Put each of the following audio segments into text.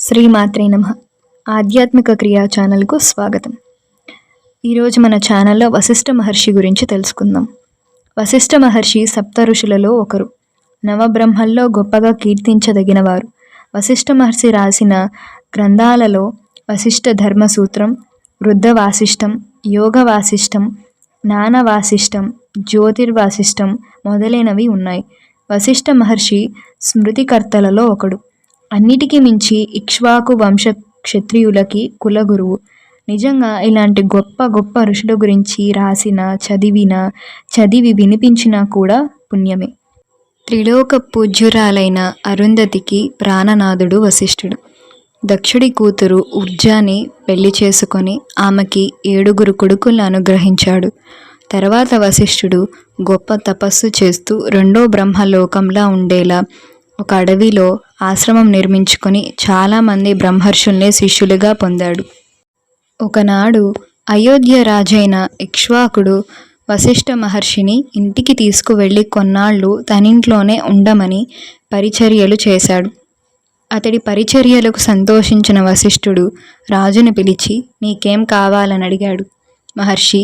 శ్రీమాత్రే నమ. ఆధ్యాత్మిక క్రియా ఛానల్కు స్వాగతం. ఈరోజు మన ఛానల్లో వశిష్ఠ మహర్షి గురించి తెలుసుకుందాం. వశిష్ఠ మహర్షి సప్త ఋషులలో ఒకరు. నవబ్రహ్మల్లో గొప్పగా కీర్తించదగినవారు. వశిష్ఠ మహర్షి రాసిన గ్రంథాలలో వశిష్ఠ ధర్మసూత్రం వృద్ధ వాసిష్టం యోగ వాసిష్టం జ్ఞాన వాసిష్టం జ్యోతిర్వాసిష్టం మొదలైనవి ఉన్నాయి. వశిష్ఠ మహర్షి స్మృతికర్తలలో ఒకడు. అన్నిటికీ మించి ఇక్ష్వాకు వంశ క్షత్రియులకి కులగురువు. నిజంగా ఇలాంటి గొప్ప గొప్ప ఋషుల గురించి రాసిన చదివిన చదివి వినిపించినా కూడా పుణ్యమే. త్రిలోక పూజ్యురాలైన అరుంధతికి ప్రాణనాథుడు వశిష్ఠుడు. దక్షుడి కూతురు ఉర్జాని పెళ్ళి చేసుకొని ఆమెకి ఏడుగురు కొడుకులను అనుగ్రహించాడు. తర్వాత వశిష్ఠుడు గొప్ప తపస్సు చేస్తూ రెండో బ్రహ్మలోకంలా ఉండేలా ఒక అడవిలో ఆశ్రమం నిర్మించుకొని చాలామంది బ్రహ్మర్షుల్ని శిష్యులుగా పొందాడు. ఒకనాడు అయోధ్య రాజైన ఇక్ష్వాకుడు వశిష్ఠ మహర్షిని ఇంటికి తీసుకువెళ్ళి కొన్నాళ్ళు తనింట్లోనే ఉండమని పరిచర్యలు చేశాడు. అతడి పరిచర్యలకు సంతోషించిన వశిష్ఠుడు రాజును పిలిచి నీకేం కావాలని అడిగాడు? మహర్షి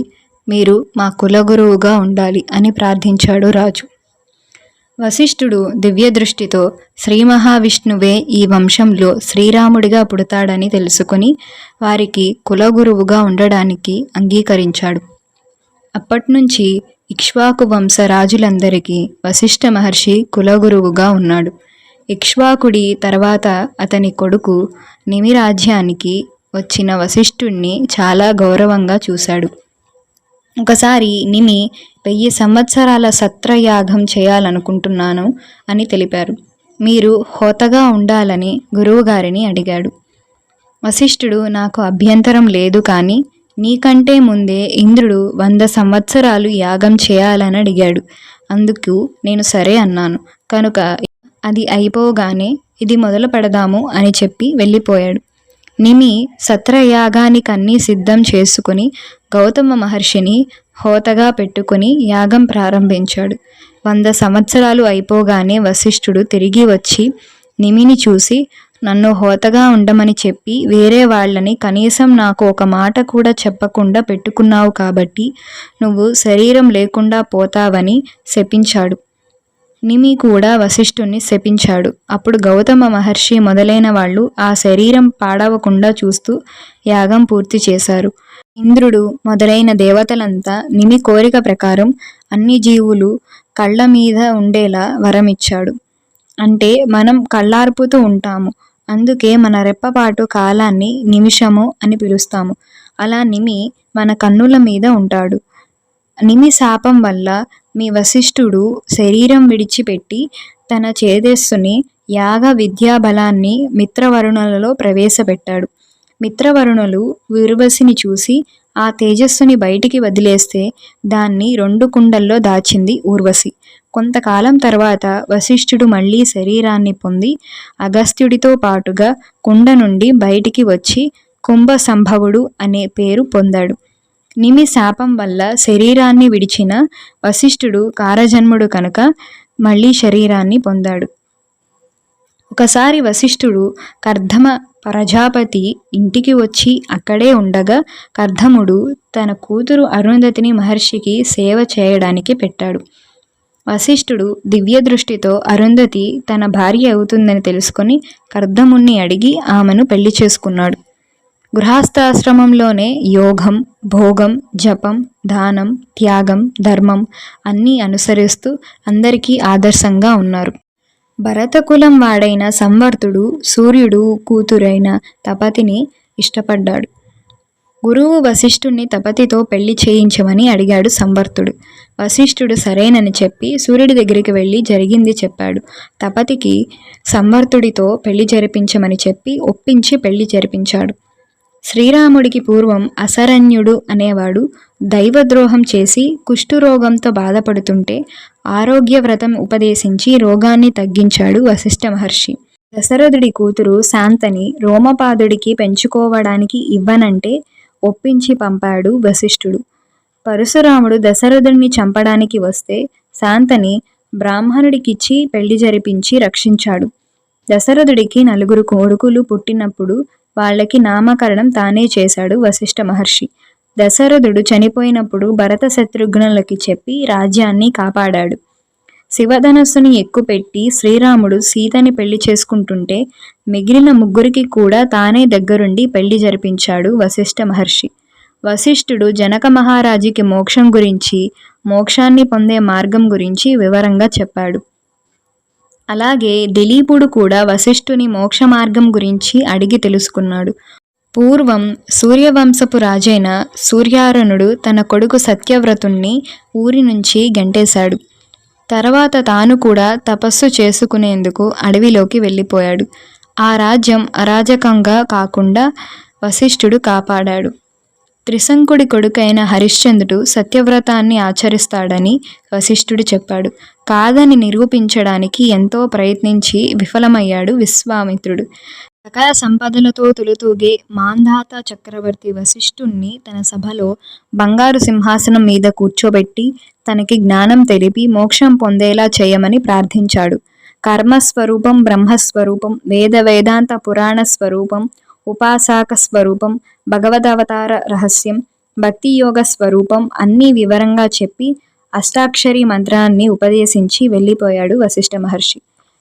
మీరు మా కులగురువుగా ఉండాలి అని ప్రార్థించాడు రాజు. వశిష్ఠుడు దివ్యదృష్టితో శ్రీ మహావిష్ణువే ఈ వంశంలో శ్రీరాముడిగా పుడతాడని తెలుసుకుని వారికి కులగురువుగా ఉండడానికి అంగీకరించాడు. అప్పట్నుంచి ఇక్ష్వాకు వంశ రాజులందరికీ వశిష్ఠ మహర్షి కులగురువుగా ఉన్నాడు. ఇక్ష్వాకుడి తర్వాత అతని కొడుకు నిమిరాజ్యానికి వచ్చిన వశిష్ఠుణ్ణి చాలా గౌరవంగా చూశాడు. ఒకసారి నిమి వెయ్యి సంవత్సరాల సత్రయాగం చేయాలనుకుంటున్నాను అని తెలిపారు. మీరు హోతగా ఉండాలని గురువుగారిని అడిగాడు. వశిష్ఠుడు నాకు అభ్యంతరం లేదు కానీ నీకంటే ముందే ఇంద్రుడు వంద సంవత్సరాలు యాగం చేయాలని అడిగాడు. అందుకు నేను సరే అన్నాను. కనుక అది అయిపోగానే ఇది మొదలు పెడదాము అని చెప్పి వెళ్ళిపోయాడు. నిమి సత్రయాగానికన్నీ సిద్ధం చేసుకుని గౌతమ మహర్షిని హోతగా పెట్టుకుని యాగం ప్రారంభించాడు. వంద సంవత్సరాలు అయిపోగానే వశిష్ఠుడు తిరిగి వచ్చి నిమిని చూసి నన్ను హోతగా ఉండమని చెప్పి వేరే వాళ్ళని కనీసం నాకు ఒక మాట కూడా చెప్పకుండా పెట్టుకున్నావు కాబట్టి నువ్వు శరీరం లేకుండా పోతావని శపించాడు. నిమి కూడా వశిష్ఠుణ్ణి శపించాడు. అప్పుడు గౌతమ మహర్షి మొదలైన వాళ్ళు ఆ శరీరం పాడవకుండా చూస్తూ యాగం పూర్తి చేశారు. ఇంద్రుడు మొదలైన దేవతలంతా నిమి కోరిక ప్రకారం అన్ని జీవులు కళ్ళ మీద ఉండేలా వరమిచ్చాడు. అంటే మనం కళ్ళార్పుతూ ఉంటాము. అందుకే మన రెప్పపాటు కాలాన్ని నిమిషము అని పిలుస్తాము. అలా నిమి మన కన్నుల మీద ఉంటాడు. నిమి శాపం వల్ల మీ వశిష్ఠుడు శరీరం విడిచిపెట్టి తన చేదస్సుని యాగ విద్యాబలాన్ని మిత్రవరుణులలో ప్రవేశపెట్టాడు. మిత్రవరుణులు విరువసిని చూసి ఆ తేజస్సుని బయటికి వదిలేస్తే దాన్ని రెండు కుండల్లో దాచింది ఊర్వశి. కొంతకాలం తర్వాత వశిష్ఠుడు మళ్ళీ శరీరాన్ని పొంది అగస్త్యుడితో పాటుగా కుండ నుండి బయటికి వచ్చి కుంభ సంభవుడు అనే పేరు పొందాడు. నిమి శాపం వల్ల శరీరాన్ని విడిచిన వశిష్ఠుడు కారజన్ముడు కనుక మళ్ళీ శరీరాన్ని పొందాడు. ఒకసారి వశిష్ఠుడు కర్ధమ ప్రజాపతి ఇంటికి వచ్చి అక్కడే ఉండగా కర్ధముడు తన కూతురు అరుంధతిని మహర్షికి సేవ చేయడానికి పెట్టాడు. వశిష్ఠుడు దివ్య దృష్టితో అరుంధతి తన భార్య అవుతుందని తెలుసుకొని కర్ధముణ్ణి అడిగి ఆమెను పెళ్ళి చేసుకున్నాడు. గృహస్థాశ్రమంలోనే యోగం భోగం జపం దానం త్యాగం ధర్మం అన్నీ అనుసరిస్తూ అందరికీ ఆదర్శంగా ఉన్నారు. భరతకులం వాడైన సంవర్తుడు సూర్యుడు కూతురైన తపతిని ఇష్టపడ్డాడు. గురువు వశిష్ఠుణ్ణి తపతితో పెళ్ళి చేయించమని అడిగాడు సంవర్తుడు. వశిష్ఠుడు సరేనని చెప్పి సూర్యుడి దగ్గరికి వెళ్ళి జరిగింది చెప్పాడు. తపతికి సంవర్తుడితో పెళ్ళి జరిపించమని చెప్పి ఒప్పించి పెళ్ళి జరిపించాడు. శ్రీరాముడికి పూర్వం అసరణ్యుడు అనేవాడు దైవద్రోహం చేసి కుష్ఠురోగంతో బాధపడుతుంటే ఆరోగ్య వ్రతం ఉపదేశించి రోగాన్ని తగ్గించాడు వశిష్ఠ మహర్షి. దశరథుడి కూతురు శాంతని రోమపాదుడికి పెంచుకోవడానికి ఇవ్వనంటే ఒప్పించి పంపాడు వశిష్ఠుడు. పరశురాముడు దశరథుడిని చంపడానికి వస్తే శాంతని బ్రాహ్మణుడికిచ్చి పెళ్ళి జరిపించి రక్షించాడు. దశరథుడికి నలుగురు కొడుకులు పుట్టినప్పుడు వాళ్ళకి నామకరణం తానే చేశాడు వశిష్ఠ మహర్షి. దశరథుడు చనిపోయినప్పుడు భరత శత్రుఘ్నులకి చెప్పి రాజ్యాన్ని కాపాడాడు. శివధనస్సుని ఎక్కుపెట్టి శ్రీరాముడు సీతని పెళ్ళి చేసుకుంటుంటే మిగిలిన ముగ్గురికి కూడా తానే దగ్గరుండి పెళ్ళి జరిపించాడు వశిష్ఠ మహర్షి. వశిష్ఠుడు జనక మహారాజుకి మోక్షం గురించి మోక్షాన్ని పొందే మార్గం గురించి వివరంగా చెప్పాడు. అలాగే దిలీపుడు కూడా వశిష్ఠుని మోక్ష మార్గం గురించి అడిగి తెలుసుకున్నాడు. పూర్వం సూర్యవంశపు రాజైన సూర్యారణుడు తన కొడుకు సత్యవ్రతుణ్ణి ఊరి నుంచి గంటేశాడు. తర్వాత తాను కూడా తపస్సు చేసుకునేందుకు అడవిలోకి వెళ్ళిపోయాడు. ఆ రాజ్యం అరాజకంగా కాకుండా వశిష్ఠుడు కాపాడాడు. త్రిశంకుడి కొడుకైన హరిశ్చంద్రుడు సత్యవ్రతాన్ని ఆచరిస్తాడని వశిష్ఠుడు చెప్పాడు. కాదని నిరూపించడానికి ఎంతో ప్రయత్నించి విఫలమయ్యాడు విశ్వామిత్రుడు. సకల సంపదలతో తులుతూగే మాంధాత చక్రవర్తి వశిష్ఠుణ్ణి తన సభలో బంగారు సింహాసనం మీద కూర్చోబెట్టి తనకి జ్ఞానం తెలిపి మోక్షం పొందేలా చేయమని ప్రార్థించాడు. కర్మస్వరూపం బ్రహ్మస్వరూపం వేద వేదాంత పురాణ స్వరూపం ఉపాసాక స్వరూపం భగవదవతార రహస్యం భక్తి యోగ స్వరూపం అన్నీ వివరంగా చెప్పి అష్టాక్షరి మంత్రాన్ని ఉపదేశించి వెళ్ళిపోయాడు వశిష్ఠ మహర్షి.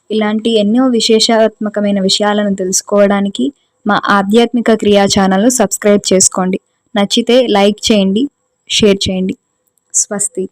ఇలాంటి ఎన్నో విశేషాత్మకమైన విషయాలను తెలుసుకోవడానికి మా ఆధ్యాత్మిక క్రియా ఛానల్ను సబ్స్క్రైబ్ చేసుకోండి. నచ్చితే లైక్ చేయండి షేర్ చేయండి. స్వస్తి.